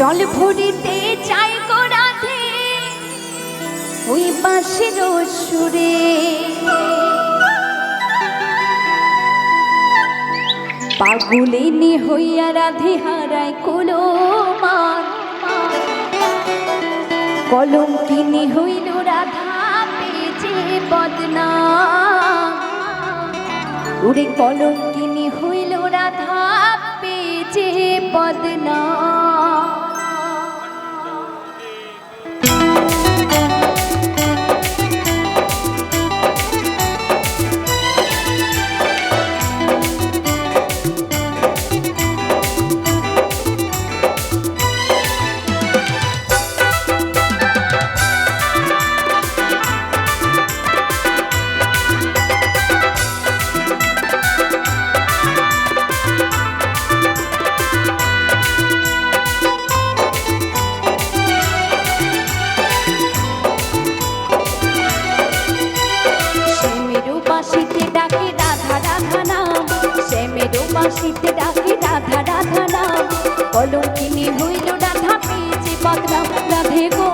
জল ভরিতে চাই গো রাধে, ওই বাঁশের সুরে পাগুলিনী হইয়া রাধে হারায় কোলো মান কলম কিনি হইল রাধা, পেয়েছে বদনা উড়ে কলম কিনি হইল রাধা, পেয়েছে বদনা thank you ডাকে রাধা রাধা নাম কলম কিনে হইল রাধা পেয়েছে বদনাম রাধে গো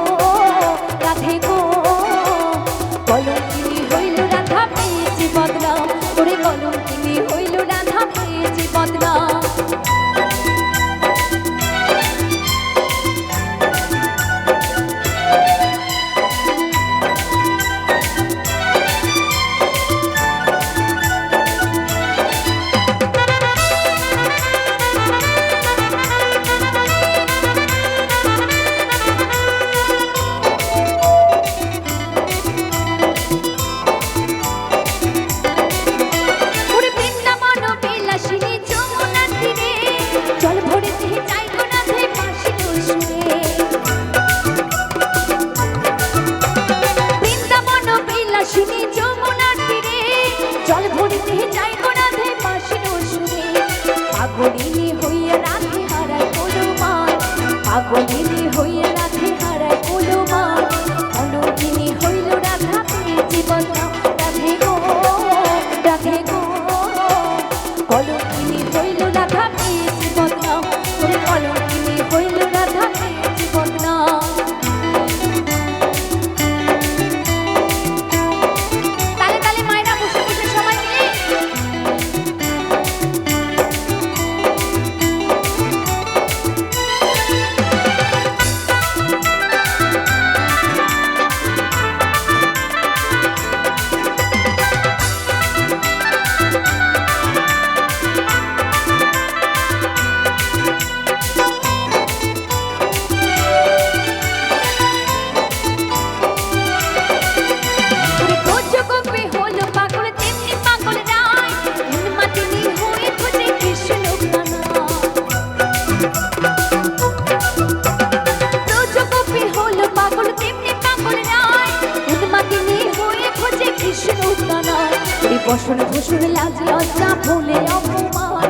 বসন ভূষণ লাজ, লজ্জা ভুলে অপমান।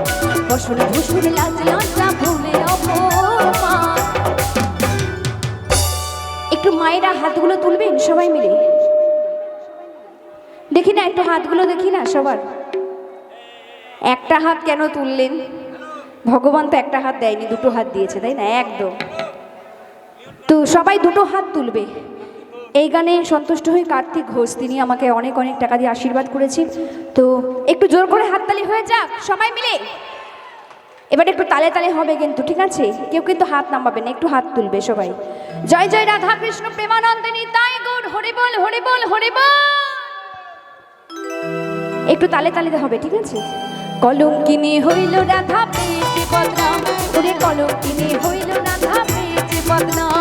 বসন ভূষণ লাজ, লজ্জা ভুলে অপমান। একটু মায়েরা হাতগুলো তুলবেন সবাই মিলে? দেখি না, একটু হাতগুলো দেখি না সবার? একটা হাত কেন তুললেন? ভগবান তো একটা হাত দেয়নি, দুটো হাত দিয়েছে, তাই না? একদম। তো সবাই দুটো হাত তুলবে। এই গানে সন্তুষ্ট হয়ে কার্তিক ঘোষ, তিনি আমাকে অনেক অনেক টাকা দিয়ে আশীর্বাদ করেছে তো একটু জোর করে হাততালি হয়ে যাক, সবাই মিলে। এবার একটু তালে তালে হবে কিন্তু, ঠিক আছে? কেউ কিন্তু হাত নামাবে না, একটু হাত তুলবে সবাই। জয় জয় রাধা কৃষ্ণ, প্রেমানন্দিনী, তাই গুণ হরি বল হরি বল হরি বল একটু তালে তালে হবে, ঠিক আছে? কলম কিনে হইল রাধা পেয়েছে বদনাম ওরে কলম কিনে হইল রাধা পেয়েছে বদনাম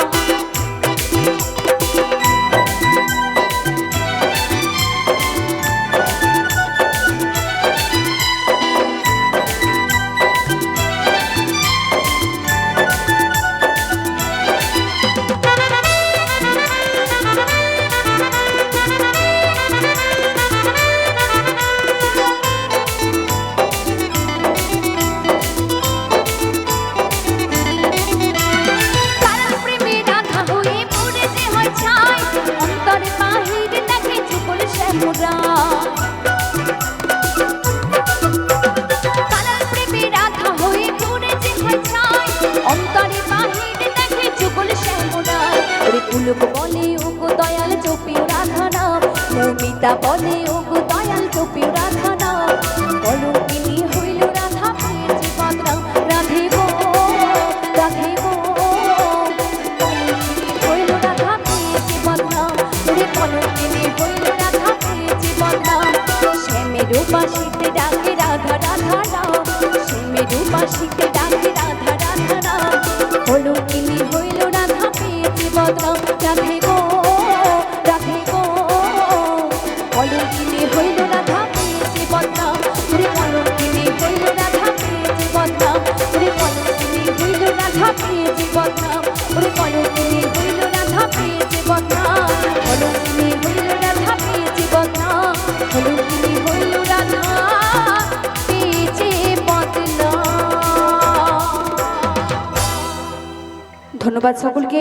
উগু দয়াল চুপি রাধা নাম নমিতা বলে, উগু দয়াল চুপি রাধা নাম কলঙ্কিনী হইল রাধা প্রিয় জীবন রাম রাধিব রাধিব হইল রাধা প্রিয় জীবন রাম রে কলঙ্কিনী হইল রাধা প্রিয় জীবন রাম শ্যামের উপাসিতে ডাকে রাধা রাধা রাম শ্যামের উপাসিতে ডাকে ধন্যবাদ সকলকে।